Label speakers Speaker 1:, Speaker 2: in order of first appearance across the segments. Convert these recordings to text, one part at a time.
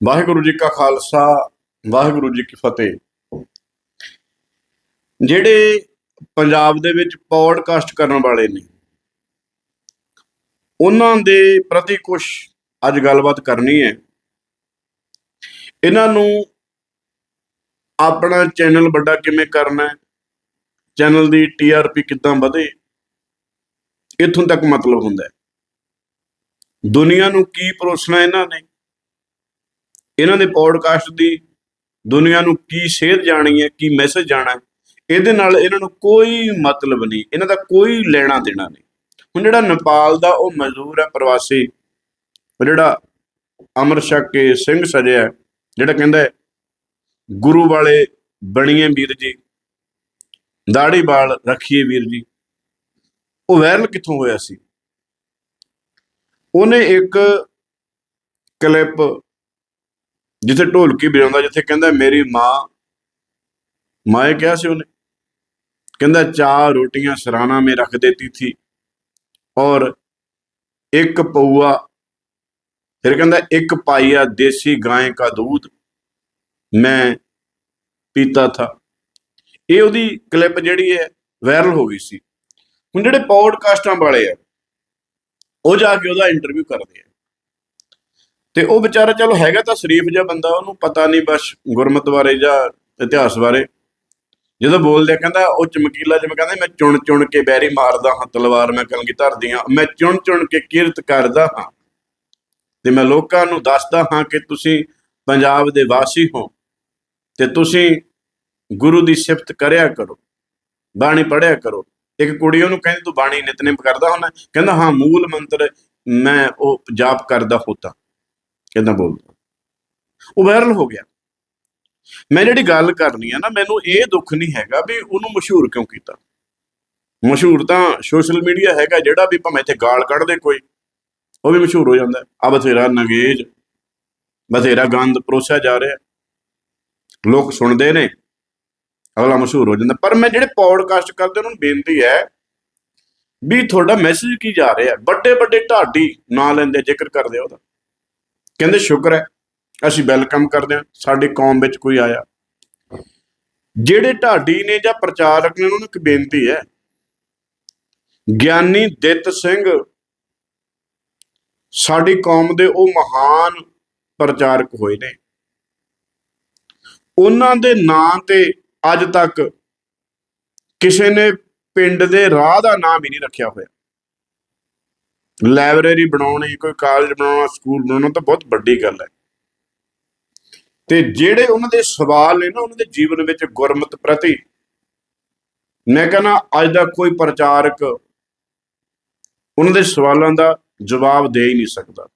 Speaker 1: ਵਾਹਿਗੁਰੂ ਜੀ ਕਾ ਖਾਲਸਾ, ਵਾਹਿਗੁਰੂ ਜੀ ਕੀ ਫਤਿਹ। ਜਿਹੜੇ ਪੰਜਾਬ ਦੇ ਵਿੱਚ ਪੌਡਕਾਸਟ ਕਰਨ ਵਾਲੇ ਨੇ, ਉਹਨਾਂ ਦੇ ਪ੍ਰਤੀ ਕੁਝ ਅੱਜ ਗੱਲਬਾਤ ਕਰਨੀ ਹੈ। ਇਹਨਾਂ ਨੂੰ ਆਪਣਾ ਚੈਨਲ ਵੱਡਾ ਕਿਵੇਂ ਕਰਨਾ ਹੈ, ਚੈਨਲ ਦੀ ਟੀਆਰਪੀ ਕਿੱਦਾਂ ਵਧੇ, ਇੱਥੋਂ ਤੱਕ ਮਤਲਬ ਹੁੰਦਾ ਹੈ। ਦੁਨੀਆ ਨੂੰ ਕੀ ਪਰੋਸਣਾ ਇਹਨਾਂ ਨੇ ਇਹਨਾਂ ਦੇ ਪੌਡਕਾਸਟ ਦੀ ਦੁਨੀਆ ਨੂੰ ਕੀ ਸੇਧ ਜਾਣੀ ਹੈ, ਕੀ ਮੈਸੇਜ ਜਾਣਾ ਹੈ, ਇਹਦੇ ਨਾਲ ਇਹਨਾਂ ਨੂੰ ਕੋਈ ਮਤਲਬ ਨਹੀਂ, ਇਹਨਾਂ ਦਾ ਕੋਈ ਲੈਣਾ ਦੇਣਾ ਨਹੀਂ। ਹੁਣ ਜਿਹੜਾ ਨੇਪਾਲ ਦਾ ਉਹ ਮਜ਼ਦੂਰ ਹੈ, ਪ੍ਰਵਾਸੀ ਜਿਹੜਾ ਅਮਰ ਛਕ ਕੇ ਸਿੰਘ ਸਜਿਆ ਜਿਹੜਾ ਕਹਿੰਦਾ ਗੁਰੂ ਵਾਲੇ ਬਣੀਏ ਵੀਰ ਜੀ ਦਾੜੀ ਵਾਲ ਰੱਖੀਏ ਵੀਰ ਜੀ। ਉਹ ਵਾਇਰਲ ਕਿੱਥੋਂ ਹੋਇਆ ਸੀ? ਉਹਨੇ ਇੱਕ ਕਲਿੱਪ ਜਿੱਥੇ ਢੋਲਕੀ ਵਜਾਉਂਦਾ, ਜਿੱਥੇ ਕਹਿੰਦਾ ਮੇਰੀ ਮਾਂ। ਮਾਏ ਕਿਹਾ ਸੀ ਉਹਨੇ। ਕਹਿੰਦਾ, ਚਾਰ ਰੋਟੀਆਂ ਸਰਾਣਾ ਮੇ ਰੱਖ ਦੇਤੀ ਥੀ ਔਰ ਇੱਕ ਪਊਆ, ਫਿਰ ਕਹਿੰਦਾ, ਇੱਕ ਪਾਈਆ ਦੇਸੀ ਗਾਂ ਕਾ दूध ਮੈਂ ਪੀਤਾ ਥਾ। ਇਹ ਉਹਦੀ ਕਲਿੱਪ ਜਿਹੜੀ ਹੈ ਵਾਇਰਲ ਹੋ ਗਈ ਸੀ। ਹੁਣ ਜਿਹੜੇ ਪੌਡਕਾਸਟਾਂ ਵਾਲੇ ਆ, ਉਹ ਜਾ ਕੇ ਉਹਦਾ ਇੰਟਰਵਿਊ ਕਰਦੇ ਆ। ਤੇ ਉਹ ਵਿਚਾਰਾ ਚਲੋ ਹੈਗਾ ਤਾਂ ਸ਼ਰੀਫ ਜਿਹਾ ਬੰਦਾ, ਉਹਨੂੰ ਪਤਾ ਨਹੀਂ ਬਸ ਗੁਰਮਤ ਬਾਰੇ ਜਾਂ ਇਤਿਹਾਸ ਬਾਰੇ। ਜਦੋਂ ਬੋਲਦੇ ਕਹਿੰਦਾ ਉਹ ਚਮਕੀਲਾ ਜਿਵੇਂ ਕਹਿੰਦਾ, ਮੈਂ ਚੁਣ ਚੁਣ ਕੇ ਬੈਰੀ ਮਾਰਦਾ ਹਾਂ, ਤਲਵਾਰ ਮੈਂ ਕਲਗੀ ਧਰਦੀ ਹਾਂ, ਮੈਂ ਚੁਣ ਚੁਣ ਕੇ ਕਿਰਤ ਕਰਦਾ ਹਾਂ। ਤੇ ਮੈਂ ਲੋਕਾਂ ਨੂੰ ਦੱਸਦਾ ਹਾਂ ਕਿ ਤੁਸੀਂ ਪੰਜਾਬ ਦੇ ਵਾਸੀ ਹੋ ਤੇ ਤੁਸੀਂ ਗੁਰੂ ਦੀ ਸਿਫਤ ਕਰਿਆ ਕਰੋ, ਬਾਣੀ ਪੜਿਆ ਕਰੋ। ਇੱਕ ਕੁੜੀ ਉਹਨੂੰ ਕਹਿੰਦੀ, ਤੂੰ ਬਾਣੀ ਨਿਤਨੇਮ ਕਰਦਾ ਹੁੰਦਾ। ਕਹਿੰਦਾ, ਹਾਂ, ਮੂਲ ਮੰਤਰ ਮੈਂ ਉਹ ਜਾਪ ਕਰਦਾ ਹੁੰਦਾ। ਕਿਦਾਂ ਬੋਲਦਾ ਉਹ ਵਾਇਰਲ ਹੋ ਗਿਆ। ਮੈਂ ਜਿਹੜੀ ਗੱਲ ਕਰਨੀ ਆ ਨਾ, ਮੈਨੂੰ ਇਹ ਦੁੱਖ ਨਹੀਂ ਹੈਗਾ ਵੀ ਉਹਨੂੰ ਮਸ਼ਹੂਰ ਕਿਉਂ ਕੀਤਾ। ਮਸ਼ਹੂਰ ਤਾਂ ਸੋਸ਼ਲ ਮੀਡੀਆ ਹੈਗਾ ਜਿਹੜਾ ਵੀ ਭਾਵੇਂ ਇੱਥੇ ਗਾਲ ਕੱਢਦੇ ਕੋਈ, ਉਹ ਵੀ ਮਸ਼ਹੂਰ ਹੋ ਜਾਂਦਾ। ਆ ਬਥੇਰਾ ਨਗੇਜ, ਬਥੇਰਾ ਗੰਦ ਪਰੋਸਿਆ ਜਾ ਰਿਹਾ। ਲੋਕ ਸੁਣਦੇ ਨੇ, ਅਗਲਾ ਮਸ਼ਹੂਰ ਹੋ ਜਾਂਦਾ। ਪਰ ਮੈਂ ਜਿਹੜੇ ਪੌਡਕਾਸਟ ਕਰਦੇ, ਉਹਨਾਂ ਨੂੰ ਬੇਨਤੀ ਹੈ ਵੀ ਤੁਹਾਡਾ ਮੈਸੇਜ ਕੀ ਜਾ ਰਿਹਾ? ਵੱਡੇ ਵੱਡੇ ਢਾਡੀ ਨਾਂ ਲੈਂਦੇ ਜ਼ਿਕਰ ਕਰਦੇ ਆ ਉਹਦਾ। ਕਹਿੰਦੇ, ਸ਼ੁਕਰ ਹੈ, ਅਸੀਂ ਵੈਲਕਮ ਕਰਦੇ ਹਾਂ, ਸਾਡੀ ਕੌਮ ਵਿੱਚ ਕੋਈ ਆਇਆ। ਜਿਹੜੇ ਢਾਡੀ ਨੇ ਜਾਂ ਪ੍ਰਚਾਰਕ ਨੇ ਉਹਨਾਂ ਨੂੰ ਇੱਕ ਬੇਨਤੀ ਹੈ, ਗਿਆਨੀ ਦਿੱਤ ਸਿੰਘ, ਸਾਡੀ ਕੌਮ ਦੇ ਉਹ ਮਹਾਨ ਪ੍ਰਚਾਰਕ ਹੋਏ ਨੇ। ਉਹਨਾਂ ਦੇ ਨਾਂ ਤੇ ਅੱਜ ਤੱਕ ਕਿਸੇ ਨੇ ਪਿੰਡ ਦੇ ਰਾਹ ਦਾ ਨਾਮ ਹੀ ਨਹੀਂ ਰੱਖਿਆ ਹੋਇਆ। ਲਾਇਬ੍ਰੇਰੀ ਬਣਾਉਣੀ ਕੋਈ ਕਾਲਜ ਬਣਾਉਣਾ, ਸਕੂਲ ਬਣਾਉਣਾ ਤਾਂ ਬਹੁਤ ਵੱਡੀ ਗੱਲ ਹੈ। ਤੇ ਜਿਹੜੇ ਉਹਨਾਂ ਦੇ ਸਵਾਲ ਨੇ ਨਾ, ਉਹਨਾਂ ਦੇ ਜੀਵਨ ਵਿੱਚ ਗੁਰਮਤ ਪ੍ਰਤੀ, ਮੈਂ ਕਹਿੰਦਾ ਅੱਜ ਦਾ ਕੋਈ ਪ੍ਰਚਾਰਕ ਉਹਨਾਂ ਦੇ ਸਵਾਲਾਂ ਦਾ ਜਵਾਬ ਦੇ ਹੀ ਨਹੀਂ ਸਕਦਾ।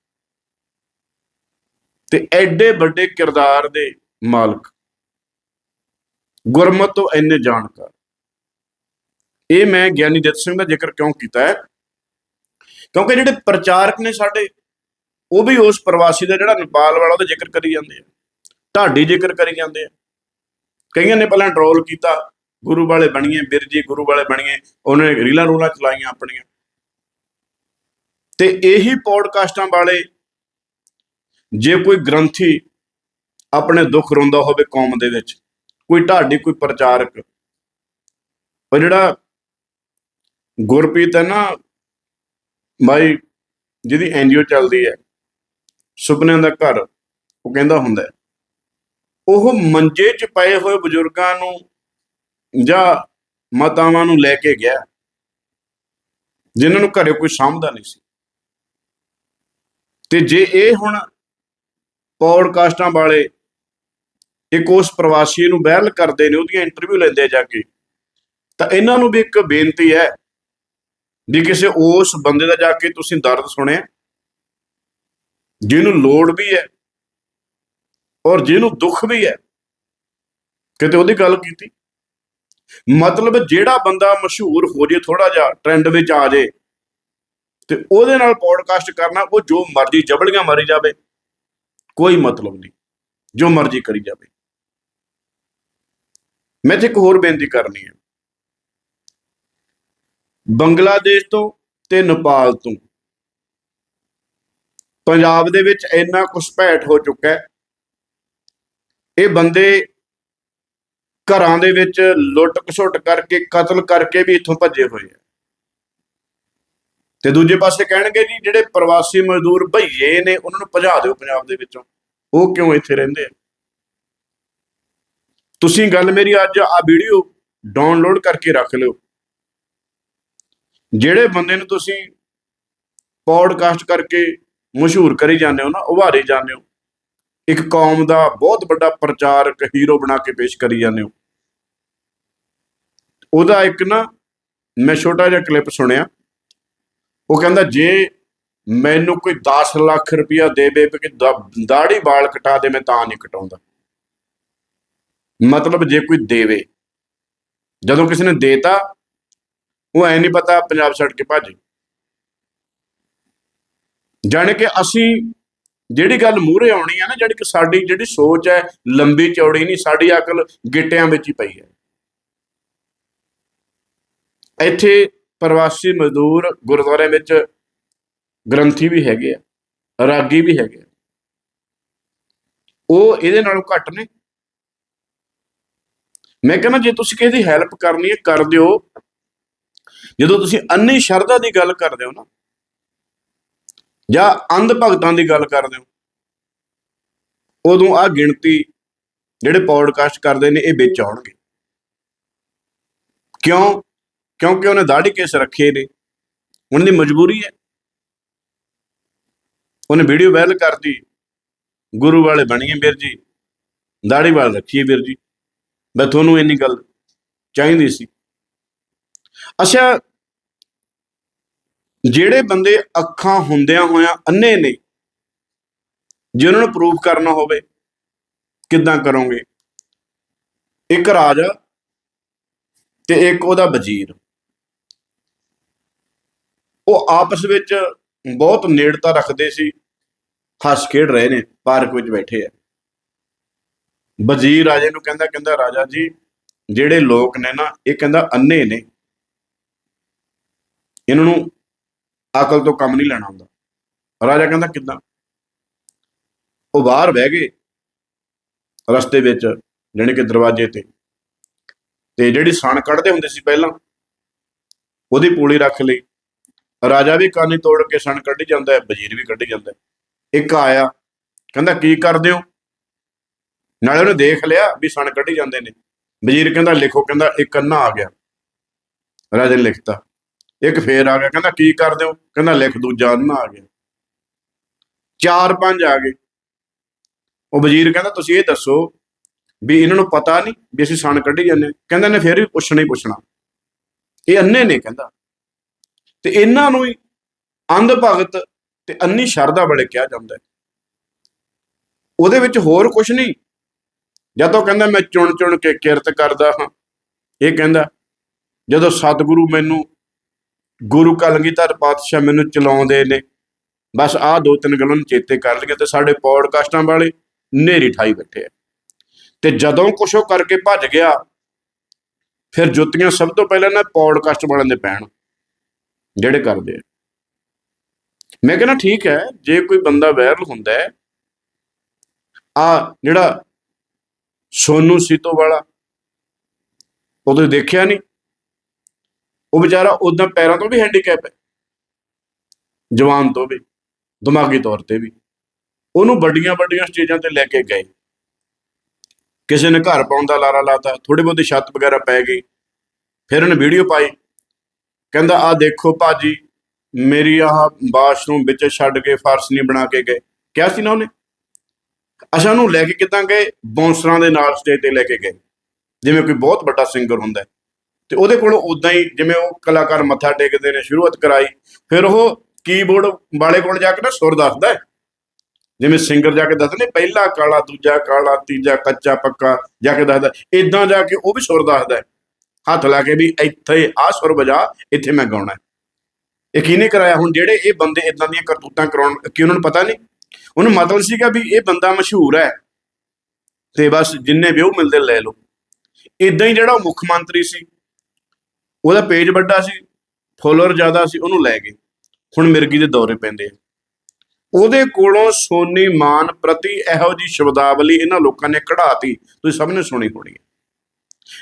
Speaker 1: ਤੇ ਐਡੇ ਵੱਡੇ ਕਿਰਦਾਰ ਦੇ ਮਾਲਕ, ਗੁਰਮਤ ਤੋਂ ਇੰਨੇ ਜਾਣਕਾਰ। ਇਹ ਮੈਂ ਗਿਆਨੀ ਦਿੱਤ ਸਿੰਘ ਦਾ ਜ਼ਿਕਰ ਕਿਉਂ ਕੀਤਾ ਹੈ? ਕਿਉਂਕਿ ਜਿਹੜੇ ਪ੍ਰਚਾਰਕ ਨੇ ਸਾਡੇ, ਉਹ ਵੀ ਉਸ ਪ੍ਰਵਾਸੀ ਦਾ ਜਿਹੜਾ ਨੇਪਾਲ ਵਾਲਾ ਉਹਦਾ ਜ਼ਿਕਰ ਕਰੀ ਜਾਂਦੇ ਆ। ਢਾਡੀ ਜ਼ਿਕਰ ਕਰੀ ਜਾਂਦੇ ਆ। ਕਈਆਂ ਨੇ ਪਹਿਲਾਂ ਟਰੋਲ ਕੀਤਾ, ਗੁਰੂ ਵਾਲੇ ਬਣੀਏ ਬਿਰ ਗੁਰੂ ਵਾਲੇ ਬਣੀਏ, ਉਹਨੇ ਰੀਲਾਂ ਰੂਲਾਂ ਚਲਾਈਆਂ ਆਪਣੀਆਂ। ਤੇ ਇਹੀ ਪੋਡਕਾਸਟਾਂ ਵਾਲੇ, ਜੇ ਕੋਈ ਗ੍ਰੰਥੀ ਆਪਣੇ ਦੁੱਖ ਰੋਂਦਾ ਹੋਵੇ ਕੌਮ ਦੇ ਵਿੱਚ, ਕੋਈ ਢਾਡੀ, ਕੋਈ ਪ੍ਰਚਾਰਕ, ਉਹ ਜਿਹੜਾ ਗੁਰਪ੍ਰੀਤ ਹੈ ਨਾ ਬਾਈ ਜਿਹਦੀ ਐਨਜੀਓ ਚੱਲਦੀ ਹੈ, ਸੁਪਨਿਆਂ ਦਾ ਘਰ, ਉਹ ਕਹਿੰਦਾ ਹੁੰਦਾ ਉਹ ਮੰਜੇ 'ਚ ਪਏ ਹੋਏ ਬਜ਼ੁਰਗਾਂ ਨੂੰ ਜਾਂ ਮਾਤਾਵਾਂ ਨੂੰ ਲੈ ਕੇ ਗਿਆ, ਜਿਨ੍ਹਾਂ ਨੂੰ ਘਰੇ ਕੋਈ ਸਾਂਭਦਾ ਨਹੀਂ ਸੀ। ਤੇ ਜੇ ਇਹ ਹੁਣ ਪੌਡਕਾਸਟਾਂ ਵਾਲੇ ਇੱਕ ਉਸ ਪ੍ਰਵਾਸੀ ਨੂੰ ਵਾਇਰਲ ਕਰਦੇ ਨੇ, ਉਹਦੀਆਂ ਇੰਟਰਵਿਊ ਲੈਂਦੇ ਜਾ ਕੇ, ਤਾਂ ਇਹਨਾਂ ਨੂੰ ਵੀ ਇੱਕ ਬੇਨਤੀ ਹੈ ਜੇ ਕਿਸੇ ਉਸ ਬੰਦੇ ਦਾ ਜਾ ਕੇ ਤੁਸੀਂ ਦਰਦ ਸੁਣਿਆ, ਜਿਹਨੂੰ ਲੋੜ ਵੀ ਹੈ ਔਰ ਜਿਹਨੂੰ ਦੁੱਖ ਵੀ ਹੈ, ਕਿਤੇ ਉਹਦੀ ਗੱਲ ਕੀਤੀ? ਮਤਲਬ ਜਿਹੜਾ ਬੰਦਾ ਮਸ਼ਹੂਰ ਹੋ ਜੇ ਥੋੜਾ ਜਿਹਾ ਟ੍ਰੈਂਡ ਵਿੱਚ ਆ ਜੇ, ਤੇ ਉਹਦੇ ਨਾਲ ਪੋਡਕਾਸਟ ਕਰਨਾ, ਉਹ ਜੋ ਮਰਜ਼ੀ ਜਬਲੀਆਂ ਮਾਰੀ ਜਾਵੇ, ਕੋਈ ਮਤਲਬ ਨਹੀਂ, ਜੋ ਮਰਜ਼ੀ ਕਰੀ ਜਾਵੇ। ਮੈਂ ਤੇ ਇੱਕ ਹੋਰ ਬੇਨਤੀ ਕਰਨੀ ਹੈ। ਬੰਗਲਾਦੇਸ਼ ਤੋਂ ਤੇ ਨੇਪਾਲ ਤੋਂ। ਪੰਜਾਬ ਦੇ ਵਿੱਚ ਇੰਨਾ ਘੁਸਪੈਠ ਹੋ ਚੁੱਕਾ ਹੈ। ਇਹ ਬੰਦੇ ਘਰਾਂ ਦੇ ਵਿੱਚ ਲੁੱਟ ਖਸੁੱਟ ਕਰਕੇ, ਕਤਲ ਕਰਕੇ ਵੀ ਇੱਥੋਂ ਭੱਜੇ ਹੋਏ ਆ। ਤੇ ਦੂਜੇ ਪਾਸੇ ਕਹਿਣਗੇ ਜੀ, ਜਿਹੜੇ ਪ੍ਰਵਾਸੀ ਮਜ਼ਦੂਰ ਭਈਏ ਨੇ, ਉਹਨਾਂ ਨੂੰ ਭਜਾ ਦਿਓ ਪੰਜਾਬ ਦੇ ਵਿੱਚੋਂ। ਉਹ ਕਿਉਂ ਇੱਥੇ ਰਹਿੰਦੇ ਆ? ਤੁਸੀਂ ਗੱਲ ਮੇਰੀ ਅੱਜ ਆ ਵੀਡੀਓ ਡਾਊਨਲੋਡ ਕਰਕੇ ਰੱਖ ਲਿਓ। ਜਿਹੜੇ ਬੰਦੇ ਨੂੰ ਤੁਸੀਂ ਪੌਡਕਾਸਟ ਕਰਕੇ ਮਸ਼ਹੂਰ ਕਰੀ ਜਾਂਦੇ ਹੋ ਨਾ, ਉਭਾਰੇ ਜਾਂਦੇ ਹੋ, ਇੱਕ ਕੌਮ ਦਾ ਬਹੁਤ ਵੱਡਾ ਪ੍ਰਚਾਰਕ ਹੀਰੋ ਬਣਾ ਕੇ ਪੇਸ਼ ਕਰੀ ਜਾਂਦੇ ਹੋ। ਉਹਦਾ ਇੱਕ ਨਾ ਮੈਂ ਛੋਟਾ ਜਿਹਾ ਕਲਿੱਪ ਸੁਣਿਆ। ਉਹ ਕਹਿੰਦਾ, ਜੇ ਮੈਨੂੰ ਕੋਈ 10 ਲੱਖ ਰੁਪਇਆ ਦੇਵੇ ਕਿ ਦਾੜੀ ਵਾਲ ਕਟਾ ਦੇ, ਮੈਂ ਤਾਂ ਨਹੀਂ ਕਟਾਉਂਦਾ। ਮਤਲਬ ਜੇ ਕੋਈ ਦੇਵੇ। ਜਦੋਂ ਕਿਸੇ ਨੇ ਦੇਤਾ ਉਹ ਐ ਨਹੀਂ ਪਤਾ ਪੰਜਾਬ ਛੱਡ ਕੇ ਭੱਜ ਜਾਣੇ ਕਿ ਅਸੀਂ ਜਿਹੜੀ ਗੱਲ ਮੂਹਰੇ ਆਉਣੀ ਆ ਨਾ, ਜਿਹੜੀ ਕਿ ਸਾਡੀ ਜਿਹੜੀ ਸੋਚ ਹੈ, ਲੰਬੀ ਚੌੜੀ ਨਹੀਂ, ਸਾਡੀ ਅਕਲ ਗਿੱਟਿਆਂ ਵਿੱਚ ਹੀ ਪਈ ਹੈ। ਇੱਥੇ ਪ੍ਰਵਾਸੀ ਮਜ਼ਦੂਰ ਗੁਰਦੁਆਰੇ ਵਿੱਚ ਗ੍ਰੰਥੀ ਵੀ ਹੈਗੇ ਆ, ਰਾਗੀ ਵੀ ਹੈਗੇ ਆ। ਉਹ ਇਹਦੇ ਨਾਲੋਂ ਘੱਟ ਨੇ। ਮੈਂ ਕਹਿੰਦਾ, ਜੇ ਤੁਸੀਂ ਕਿਸੇ ਦੀ ਹੈਲਪ ਕਰਨੀ ਹੈ, ਕਰ ਦਿਓ। ਜਦੋਂ ਤੁਸੀਂ ਅੰਨੀ ਸ਼ਰਧਾ ਦੀ ਗੱਲ ਕਰਦੇ ਹੋ ਨਾ, ਜਾਂ ਅੰਧ ਭਗਤਾਂ ਦੀ ਗੱਲ ਕਰਦੇ ਹੋ, ਉਦੋਂ ਆ ਗਿਣਤੀ ਜਿਹੜੇ ਪੌਡਕਾਸਟ ਕਰਦੇ ਨੇ, ਇਹ ਵਿੱਚ ਆਉਣਗੇ। ਕਿਉਂ? ਕਿਉਂਕਿ ਉਹਨੇ ਦਾੜੀ ਕੇਸ ਰੱਖੇ ਨੇ। ਉਹਨਾਂ ਦੀ ਮਜਬੂਰੀ ਹੈ। ਉਹਨੇ ਵੀਡੀਓ ਵਾਇਰਲ ਕਰਤੀ। ਗੁਰੂ ਵਾਲੇ ਬਣੀਏ ਵੀਰ ਜੀ। ਦਾੜੀ ਵਾਲ ਰੱਖੀਏ ਵੀਰ ਜੀ। ਮੈਂ ਤੁਹਾਨੂੰ ਇੰਨੀ ਗੱਲ ਚਾਹੀਦੀ ਸੀ। ਅੱਛਾ, ਜਿਹੜੇ ਬੰਦੇ ਅੱਖਾਂ ਹੁੰਦਿਆਂ ਹੋਇਆਂ ਅੰਨੇ ਨੇ, ਜੇ ਉਹਨਾਂ ਨੂੰ ਪ੍ਰੂਫ ਕਰਨਾ ਹੋਵੇ, ਕਿੱਦਾਂ ਕਰੋਗੇ? ਇੱਕ ਰਾਜਾ ਤੇ ਇੱਕ ਉਹਦਾ ਵਜ਼ੀਰ। ਉਹ ਆਪਸ ਵਿੱਚ ਬਹੁਤ ਨੇੜਤਾ ਰੱਖਦੇ ਸੀ, ਹੱਸ ਖੇਡ ਰਹੇ ਨੇ, ਪਾਰਕ ਵਿੱਚ ਬੈਠੇ ਆ। ਵਜ਼ੀਰ ਰਾਜੇ ਨੂੰ ਕਹਿੰਦਾ ਕਹਿੰਦਾ ਰਾਜਾ ਜੀ, ਜਿਹੜੇ ਲੋਕ ਨੇ ਨਾ, ਇਹ ਕਹਿੰਦਾ ਅੰਨੇ ਨੇ। ਇਹਨਾਂ ਨੂੰ ਅਕਲ ਤੋਂ ਕੰਮ ਨਹੀਂ ਲੈਣਾ ਹੁੰਦਾ। ਰਾਜਾ ਕਹਿੰਦਾ, ਕਿੱਦਾਂ? ਉਹ ਬਾਹਰ ਬਹਿ ਗਏ ਰਸਤੇ ਵਿੱਚ, ਜਾਣੀ ਕਿ ਦਰਵਾਜ਼ੇ ਤੇ। ਤੇ ਜਿਹੜੀ ਸਣ ਕੱਢਦੇ ਹੁੰਦੇ ਸੀ ਪਹਿਲਾਂ, ਉਹਦੀ ਪੂਲੀ ਰੱਖ ਲਈ। ਰਾਜਾ ਵੀ ਕਾਨੀ ਤੋੜ ਕੇ ਸਣ ਕੱਢੀ ਜਾਂਦਾ ਹੈ ਵਜ਼ੀਰ ਵੀ ਕੱਢੀ ਜਾਂਦਾ। ਹੈ ਇੱਕ ਆਇਆ, ਕਹਿੰਦਾ, ਕੀ ਕਰਦੇ ਹੋ? ਨਾਲੇ ਉਹਨੇ ਦੇਖ ਲਿਆ ਵੀ ਸਣ ਕੱਢੀ ਜਾਂਦੇ ਨੇ। ਵਜ਼ੀਰ ਕਹਿੰਦਾ, ਲਿਖੋ, ਕਹਿੰਦਾ, ਇੱਕ ਅੰਨਾ ਆ ਗਿਆ। ਰਾਜੇ ਨੇ ਲਿਖਤਾ। ਇੱਕ ਫੇਰ ਆ ਗਿਆ, ਕਹਿੰਦਾ ਕੀ ਕਰਦੇ ਹੋ? ਕਹਿੰਦਾ ਲਿਖ ਦੂਜਾ ਅੰਨਾ ਆ ਗਿਆ। ਚਾਰ ਪੰਜ ਆ ਗਏ। ਉਹ ਵਜ਼ੀਰ ਕਹਿੰਦਾ, ਤੁਸੀਂ ਇਹ ਦੱਸੋ ਵੀ ਇਹਨਾਂ ਨੂੰ ਪਤਾ ਨਹੀਂ ਵੀ ਅਸੀਂ ਸਣ ਕੱਢੀ ਜਾਂਦੇ ਕਹਿੰਦਾ, ਨੇ ਫੇਰ ਵੀ ਪੁੱਛਣਾ ਹੀ ਪੁੱਛਣਾ। ਇਹ ਅੰਨੇ ਨੇ ਕਹਿੰਦਾ। ਤੇ ਇਹਨਾਂ ਨੂੰ ਹੀ ਅੰਧ ਭਗਤ ਤੇ ਅੰਨੀ ਸ਼ਰਧਾ ਬੜੇ ਕਿਹਾ ਜਾਂਦਾ ਹੈ। ਉਹਦੇ ਵਿੱਚ ਹੋਰ ਕੁਝ ਨਹੀਂ। ਜਦੋਂ ਕਹਿੰਦਾ, ਮੈਂ ਚੁਣ ਚੁਣ ਕੇ ਕਿਰਤ ਕਰਦਾ ਹਾਂ। ਇਹ ਕਹਿੰਦਾ, ਜਦੋਂ ਸਤਿਗੁਰੂ ਮੈਨੂੰ ਗੁਰੂ ਕਲਗੀਧਰ ਪਾਤਸ਼ਾਹ ਮੈਨੂੰ ਚਲਾਉਂਦੇ ਨੇ। ਬਸ ਆਹ ਦੋ ਤਿੰਨ ਗੱਲਾਂ ਨੂੰ ਚੇਤੇ ਕਰ ਲਈਏ ਤੇ ਸਾਡੇ ਪੌਡਕਾਸਟਾਂ ਵਾਲੇ ਨੇਰੀ ਠਾਈ ਬੈਠੇ ਆ। ਤੇ ਜਦੋਂ ਕੁਛ ਉਹ ਕਰਕੇ ਭੱਜ ਗਿਆ, ਫਿਰ ਜੁੱਤੀਆਂ ਸਭ ਤੋਂ ਪਹਿਲਾਂ ਨਾ ਪੌਡਕਾਸਟ ਵਾਲਿਆਂ ਦੇ ਪੈਣ, ਜਿਹੜੇ ਕਰਦੇ ਆ। ਮੈਂ ਕਹਿੰਦਾ ਠੀਕ ਹੈ, ਜੇ ਕੋਈ ਬੰਦਾ ਵਾਇਰਲ ਹੁੰਦਾ ਹੈ, ਆ ਜਿਹੜਾ ਸੋਨੂ ਸੀਤੋ ਵਾਲਾ ਉਹ ਤੁਸੀਂ ਦੇਖਿਆ ਨਹੀਂ ਉਹ ਵਿਚਾਰਾ ਉਦਾਂ ਪੈਰਾਂ ਤੋਂ ਵੀ ਹੈਂਡੀਕੈਪ ਹੈ। ਜਵਾਨ ਤੋਂ ਵੀ, ਦਿਮਾਗੀ ਤੌਰ ਤੇ ਵੀ। ਉਹਨੂੰ ਵੱਡੀਆਂ ਵੱਡੀਆਂ ਸਟੇਜਾਂ ਤੇ ਲੈ ਕੇ ਗਏ। ਕਿਸੇ ਨੇ ਘਰ ਪਾਉਣ ਦਾ ਲਾਰਾ ਲਾਤਾ ਥੋੜੀ ਬਹੁਤੀ ਛੱਤ ਵਗੈਰਾ ਪੈ ਗਈ। ਫਿਰ ਉਹਨੇ ਵੀਡੀਓ ਪਾਈ। ਕਹਿੰਦਾ ਆ ਦੇਖੋ ਭਾਜੀ, ਮੇਰੀ ਆਹ ਬਾਥਰੂਮ ਵਿੱਚ ਛੱਡ ਕੇ ਫਰਸ਼ ਨਹੀਂ ਬਣਾ ਕੇ ਗਏ। ਕਿਹਾ ਸੀ ਨਾ ਉਹਨੇ। ਅਸਾਂ ਉਹਨੂੰ ਲੈ ਕੇ ਕਿੱਦਾਂ ਗਏ? ਬੌਂਸਰਾਂ ਦੇ ਨਾਲ ਸਟੇਜ ਤੇ ਲੈ ਕੇ ਗਏ। ਜਿਵੇਂ ਕੋਈ ਬਹੁਤ ਵੱਡਾ ਸਿੰਗਰ ਹੁੰਦਾ ਤੇ ਉਹਦੇ ਕੋਲੋਂ ਉਦਾਂ ਹੀ ਜਿਵੇਂ ਉਹ ਕਲਾਕਾਰ ਮੱਥਾ ਟੇਕਦੇ ਨੇ, ਸ਼ੁਰੂਆਤ ਕਰਾਈ, ਫਿਰ ਉਹ ਕੀਬੋਰਡ ਵਾਲੇ ਕੋਲ ਜਾ ਕੇ ਨਾ ਸੁਰ ਦੱਸਦਾ ਹੈ। ਜਿਵੇਂ ਸਿੰਗਰ ਜਾ ਕੇ ਦੱਸਦੇ ਨੇ ਪਹਿਲਾ ਕਾਲਾ, ਦੂਜਾ ਕਾਲਾ, ਤੀਜਾ ਕੱਚਾ, ਪੱਕਾ ਜਾ ਕੇ ਦੱਸਦਾ ਇਦਾਂ ਜਾ ਕੇ ਉਹ ਵੀ ਸੁਰ ਦੱਸਦਾ ਹੱਥ ਲਾ ਕੇ ਵੀ ਇੱਥੇ ਆਹ ਸੁਰ ਵਜਾ, ਇੱਥੇ ਮੈਂ ਗਾਉਣਾ ਹੈ। ਇਹ ਕਿਹਨੇ ਕਰਾਇਆ ਹੁਣ ਜਿਹੜੇ ਇਹ ਬੰਦੇ ਇਦਾਂ ਦੀਆਂ ਕਰਤੂਤਾਂ ਕਰਾਉਣ, ਕਿ ਉਹਨਾਂ ਨੂੰ ਪਤਾ ਨਹੀਂ ਉਹਨੂੰ ਮਤਲਬ ਸੀਗਾ ਵੀ ਇਹ ਬੰਦਾ ਮਸ਼ਹੂਰ ਹੈ, ਤੇ ਬਸ ਜਿੰਨੇ ਵਿਊ ਮਿਲਦੇ ਲੈ ਲਓ ਇਦਾਂ ਹੀ ਜਿਹੜਾ ਉਹ ਮੁੱਖ ਮੰਤਰੀ ਸੀ ਉਹਦਾ ਪੇਜ ਵੱਡਾ ਸੀ ਫੋਲੋਅਰ ਜ਼ਿਆਦਾ ਸੀ, ਉਹਨੂੰ ਲੈ ਗਏ। ਹੁਣ ਮਿਰਗੀ ਦੇ ਦੌਰੇ ਪੈਂਦੇ ਆ। ਉਹਦੇ ਕੋਲੋਂ ਸੋਨੀ ਮਾਨ ਪ੍ਰਤੀ ਇਹੋ ਜੀ ਸ਼ਬਦਾਵਲੀ ਇਹਨਾਂ ਲੋਕਾਂ ਨੇ ਕਢਾਤੀ, ਤੁਸੀਂ ਸਭ ਨੇ ਸੁਣੀ ਹੋਣੀ ਹੈ।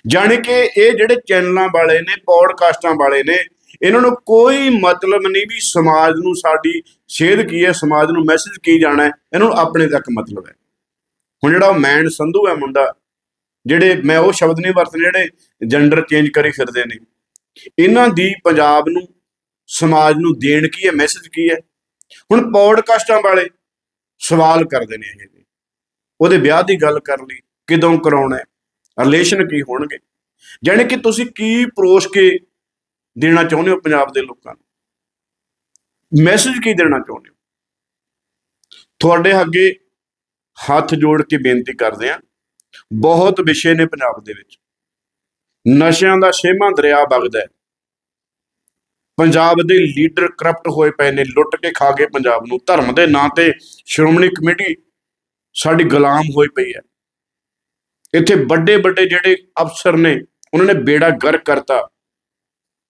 Speaker 1: ਜਾਣੀ ਕਿ ਇਹ ਜਿਹੜੇ ਚੈਨਲਾਂ ਵਾਲੇ ਨੇ, ਪੌਡਕਾਸਟਾਂ ਵਾਲੇ ਨੇ, ਇਹਨਾਂ ਨੂੰ ਕੋਈ ਮਤਲਬ ਨਹੀਂ ਵੀ ਸਮਾਜ ਨੂੰ ਸਾਡੀ ਸੇਧ ਕੀ ਹੈ, ਸਮਾਜ ਨੂੰ ਮੈਸੇਜ ਕੀ ਜਾਣਾ ਹੈ, ਇਹਨਾਂ ਨੂੰ ਆਪਣੇ ਤੱਕ ਮਤਲਬ ਹੈ। ਹੁਣ ਜਿਹੜਾ ਉਹ ਮੈਨ ਸੰਧੂ ਹੈ ਮੁੰਡਾ, ਜਿਹੜੇ ਮੈਂ ਉਹ ਸ਼ਬਦ ਨਹੀਂ ਵਰਤਨੇ ਜਿਹੜੇ ਜੈਂਡਰ ਚੇਂਜ ਕਰੀ ਫਿਰਦੇ ਨੇ। ਇਹਨਾਂ ਦੀ ਪੰਜਾਬ ਨੂੰ, ਸਮਾਜ ਨੂੰ ਦੇਣ ਕੀ ਹੈ ਮੈਸੇਜ ਕੀ ਹੈ? ਹੁਣ ਪੌਡਕਾਸਟਾਂ ਵਾਲੇ ਸਵਾਲ ਕਰਦੇ ਨੇ ਇਹ। ਜਿਹੇ। ਉਹਦੇ ਵਿਆਹ ਦੀ ਗੱਲ ਕਰ ਲਈ, ਕਿਦੋਂ ਕਰਾਉਣਾ ਹੈ? ਰਿਲੇਸ਼ਨ ਕੀ ਹੋਣਗੇ? ਜਾਣੀ ਕਿ ਤੁਸੀਂ ਕੀ ਪਰੋਸ ਕੇ ਦੇਣਾ ਚਾਹੁੰਦੇ ਹੋ ਪੰਜਾਬ ਦੇ ਲੋਕਾਂ ਨੂੰ? ਮੈਸੇਜ ਕੀ ਦੇਣਾ ਚਾਹੁੰਦੇ ਹੋ? ਤੁਹਾਡੇ ਅੱਗੇ ਹੱਥ ਜੋੜ ਕੇ ਬੇਨਤੀ ਕਰਦੇ ਆ ਬਹੁਤ ਵਿਸ਼ੇ ਨੇ ਪੰਜਾਬ ਦੇ ਵਿੱਚ। ਨਸ਼ਿਆਂ ਦਾ ਛੇਵਾਂ ਦਰਿਆ ਵਗਦਾ ਹੈ। ਪੰਜਾਬ ਦੇ ਲੀਡਰ ਕਰਪਟ ਹੋਏ ਪਏ ਨੇ, ਲੁੱਟ ਕੇ ਖਾ ਕੇ ਪੰਜਾਬ ਨੂੰ। ਧਰਮ ਦੇ ਨਾਂ ਤੇ ਸ਼੍ਰੋਮਣੀ ਕਮੇਟੀ ਸਾਡੀ ਗੁਲਾਮ ਹੋਈ ਪਈ ਹੈ। ਇੱਥੇ ਵੱਡੇ ਵੱਡੇ ਜਿਹੜੇ ਅਫਸਰ ਨੇ, ਉਹਨਾਂ ਨੇ ਬੇੜਾ ਗਰ ਕਰਤਾ।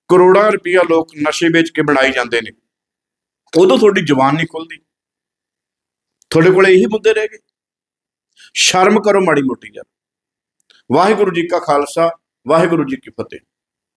Speaker 1: ਕਰੋੜਾਂ ਰੁਪਇਆ ਲੋਕ ਨਸ਼ੇ ਵੇਚ ਕੇ ਬਣਾਈ ਜਾਂਦੇ ਨੇ। ਉਦੋਂ ਤੁਹਾਡੀ ਜ਼ੁਬਾਨ ਨਹੀਂ ਖੁੱਲਦੀ। ਤੁਹਾਡੇ ਕੋਲ ਇਹੀ ਮੁੱਦੇ ਰਹਿ ਗਏ। ਸ਼ਰਮ ਕਰੋ ਮਾੜੀ ਮੋਟੀ ਯਾਰ ਵਾਹਿਗੁਰੂ ਜੀ ਕਾ ਖਾਲਸਾ ਵਾਹਿਗੁਰੂ ਜੀ ਕੀ ਫਤਿਹ।